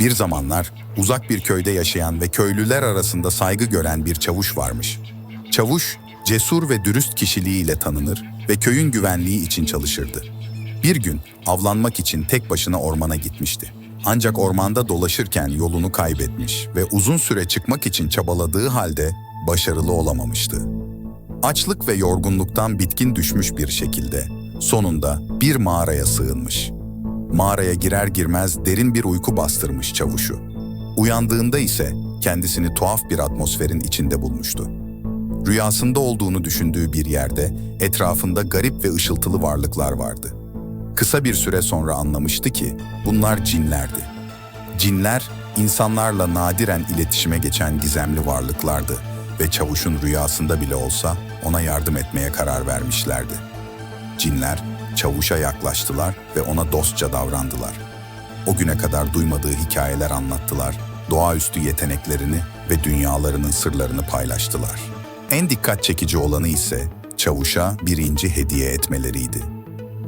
Bir zamanlar uzak bir köyde yaşayan ve köylüler arasında saygı gören bir çavuş varmış. Çavuş, cesur ve dürüst kişiliğiyle tanınır ve köyün güvenliği için çalışırdı. Bir gün avlanmak için tek başına ormana gitmişti. Ancak ormanda dolaşırken yolunu kaybetmiş ve uzun süre çıkmak için çabaladığı halde başarılı olamamıştı. Açlık ve yorgunluktan bitkin düşmüş bir şekilde sonunda bir mağaraya sığınmış. Mağaraya girer girmez derin bir uyku bastırmış çavuşu. Uyandığında ise kendisini tuhaf bir atmosferin içinde bulmuştu. Rüyasında olduğunu düşündüğü bir yerde etrafında garip ve ışıltılı varlıklar vardı. Kısa bir süre sonra anlamıştı ki bunlar cinlerdi. Cinler insanlarla nadiren iletişime geçen gizemli varlıklardı ve çavuşun rüyasında bile olsa ona yardım etmeye karar vermişlerdi. Cinler çavuşa yaklaştılar ve ona dostça davrandılar. O güne kadar duymadığı hikayeler anlattılar, doğaüstü yeteneklerini ve dünyalarının sırlarını paylaştılar. En dikkat çekici olanı ise çavuşa bir inci hediye etmeleriydi.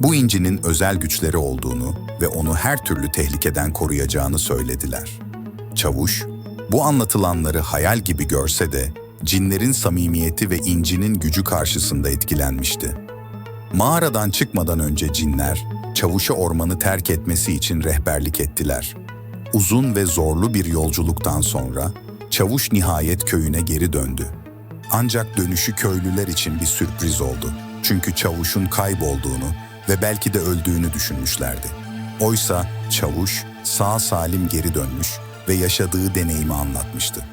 Bu incinin özel güçleri olduğunu ve onu her türlü tehlikeden koruyacağını söylediler. Çavuş, bu anlatılanları hayal gibi görse de cinlerin samimiyeti ve incinin gücü karşısında etkilenmişti. Mağaradan çıkmadan önce cinler, çavuşa ormanı terk etmesi için rehberlik ettiler. Uzun ve zorlu bir yolculuktan sonra çavuş nihayet köyüne geri döndü. Ancak dönüşü köylüler için bir sürpriz oldu. Çünkü çavuşun kaybolduğunu ve belki de öldüğünü düşünmüşlerdi. Oysa çavuş sağ salim geri dönmüş ve yaşadığı deneyimi anlatmıştı.